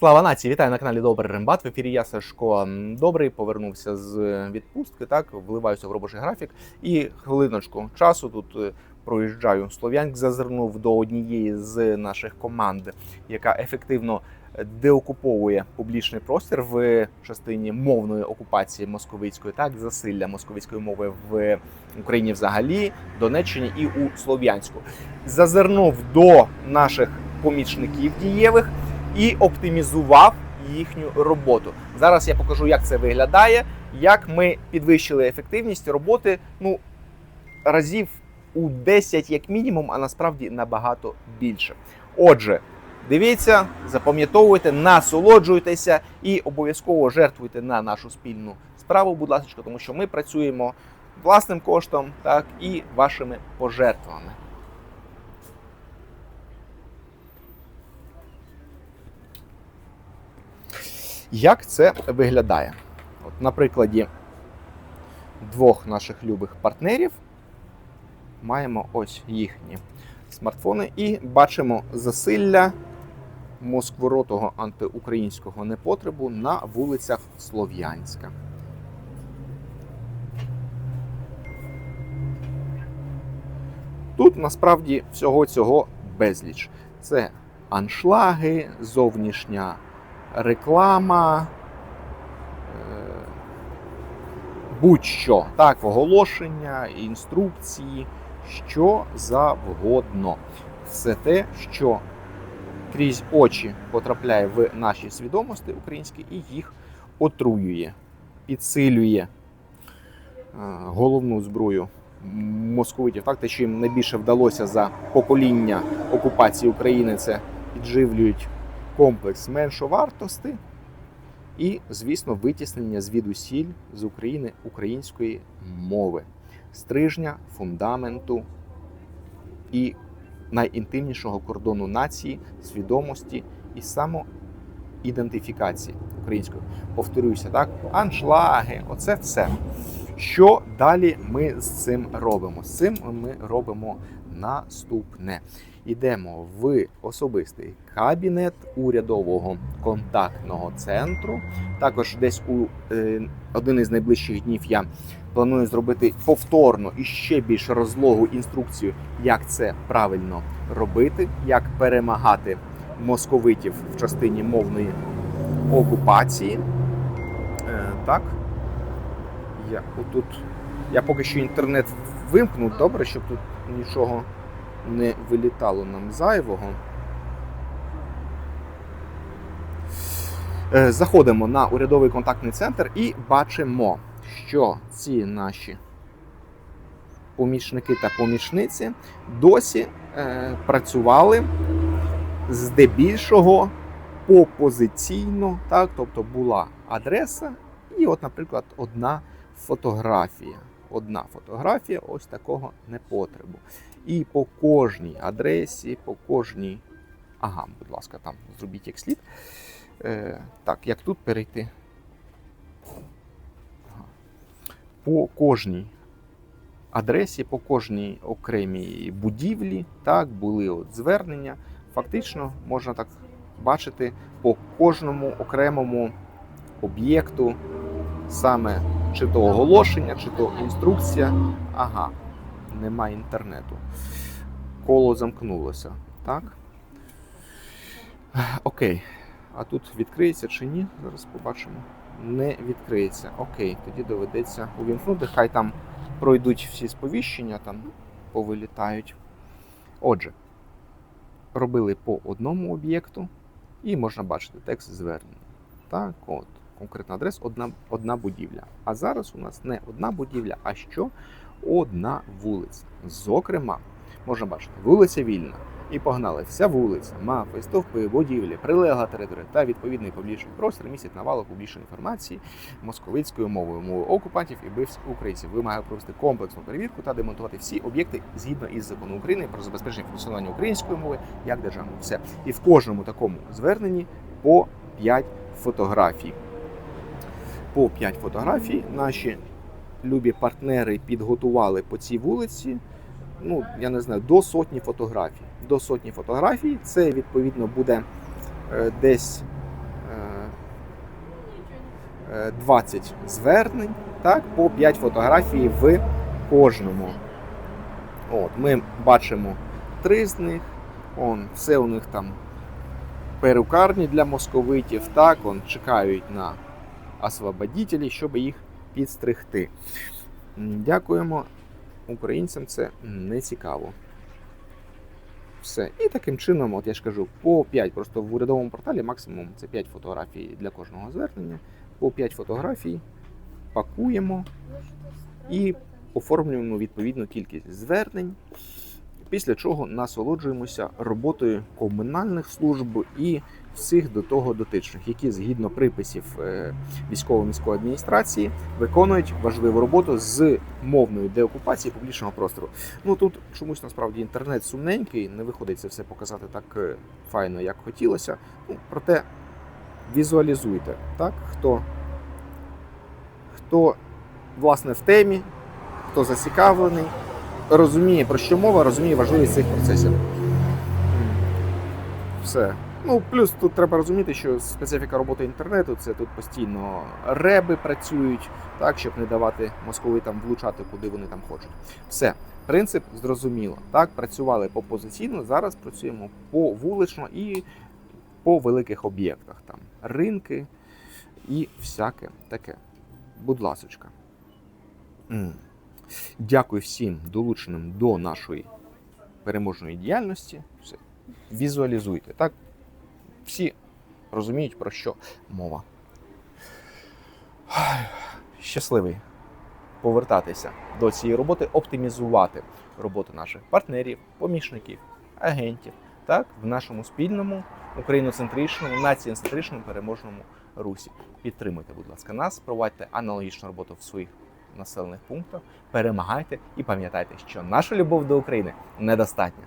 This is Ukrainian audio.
Слава нації! Вітаю на каналі Добрий Рембат. В ефірі я Сашко Добрий. Повернувся з відпустки. Так вливаюся в робочий графік. І хвилиночку часу тут е, проїжджаю. Слов'янськ зазирнув до однієї з наших команд, яка ефективно деокуповує публічний простір в частині мовної окупації московицької, так засилля московицької мови в Україні взагалі, Донеччині і у Слов'янську. Зазирнув до наших помічників дієвих і оптимізував їхню роботу. Зараз я покажу, як це виглядає, як ми підвищили ефективність роботи ну, разів у 10 як мінімум, а насправді набагато більше. Отже, дивіться, запам'ятовуйте, насолоджуйтеся і обов'язково жертвуйте на нашу спільну справу, будь ласка, тому що ми працюємо власним коштом, так і вашими пожертвами. Як це виглядає? От На прикладі двох наших любих партнерів маємо ось їхні смартфони і бачимо засилля москворотого антиукраїнського непотребу на вулицях Слов'янська. Тут насправді всього цього безліч. Це аншлаги, зовнішня реклама, е, будь-що. Так, оголошення, інструкції, що завгодно. Все те, що крізь очі потрапляє в наші свідомості українські і їх отруює, підсилює е, головну зброю московитів. Так, те, що їм найбільше вдалося за покоління окупації України, це підживлюють комплекс меншовартості і, звісно, витіснення звідусіль з України української мови, стрижня, фундаменту і найінтимнішого кордону нації, свідомості і самоідентифікації української. Повторюся, так, аншлаги, оце все. Що далі ми з цим робимо? З цим ми робимо наступне. Йдемо в особистий кабінет урядового контактного центру. Також десь у е, один із найближчих днів я планую зробити повторно і ще більш розлогу інструкцію, як це правильно робити, як перемагати московитів в частині мовної окупації. Е, так, я отут. Я поки що інтернет вимкну, добре, щоб тут нічого не вилітало нам зайвого. Е, Заходимо на урядовий контактний центр і бачимо, що ці наші помічники та помічниці досі е, працювали здебільшого попозиційно, так, тобто була адреса, і, от, наприклад, одна фотографія. Одна фотографія ось такого непотребу. І по кожній адресі, по кожній. Ага, будь ласка, там зробіть як слід. Е, Так, як тут перейти? Ага. По кожній адресі, по кожній окремій будівлі, так, були от звернення. Фактично, можна так бачити, по кожному окремому об'єкту саме чи то оголошення, чи то інструкція. Ага, немає інтернету. Коло замкнулося. Так? Окей. А тут відкриється чи ні? Зараз побачимо. Не відкриється. Окей, тоді доведеться увімкнути. Хай там пройдуть всі сповіщення, там повилітають. Отже, робили по одному об'єкту, і можна бачити текст звернення. Так, от конкретна адреса, одна, одна будівля. А зараз у нас не одна будівля, а що? Одна вулиця. Зокрема, можна бачити, вулиця вільна. І погнали вся вулиця, мапи, стовпи, будівлі, прилегла територія та відповідний публічний простір містять навалу публічної інформації московицькою мовою, мовою окупантів і бивців українців. Вимагає провести комплексну перевірку та демонтувати всі об'єкти згідно із законом України про забезпечення функціонування української мови як державної. Все. І в кожному такому зверненні по 5 фотографій по 5 фотографій. Наші любі партнери підготували по цій вулиці. Ну, я не знаю, до сотні фотографій. До сотні фотографій. Це відповідно буде е, десь е, 20 звернень, так, по 5 фотографій в кожному. От, ми бачимо три з них. Он, все у них там перукарні для московитів, так, он, чекають на освободітелі, щоб їх підстригти. Дякуємо. Українцям це не цікаво. Все. І таким чином, от я ж кажу, по 5. Просто в урядовому порталі максимум це 5 фотографій для кожного звернення. По 5 фотографій пакуємо і оформлюємо відповідну кількість звернень. Після чого насолоджуємося роботою комунальних служб і всіх до того дотичних, які згідно приписів е, військово-міської адміністрації виконують важливу роботу з мовної деокупації публічного простору. Ну тут чомусь насправді інтернет сумненький, не виходить це все показати так е, файно, як хотілося. Ну, проте візуалізуйте, так, хто, хто власне в темі, хто зацікавлений, розуміє про що мова, розуміє важливість цих процесів. Все. Ну, плюс тут треба розуміти, що специфіка роботи інтернету це тут постійно реби працюють, так, щоб не давати московитам влучати, куди вони там хочуть. Все, принцип зрозуміло. Так, працювали по позиційно, зараз працюємо по вулично і по великих об'єктах, там ринки і всяке таке. Будь ласочка. Дякую всім долученим до нашої переможної діяльності. Все. Візуалізуйте. Так? Всі розуміють, про що мова. Щасливий повертатися до цієї роботи, оптимізувати роботу наших партнерів, помічників, агентів, так, в нашому спільному україноцентричному, націєнцентричному переможному русі. Підтримуйте, будь ласка, нас, провадьте аналогічну роботу в своїх населених пунктах, перемагайте і пам'ятайте, що наша любов до України недостатня.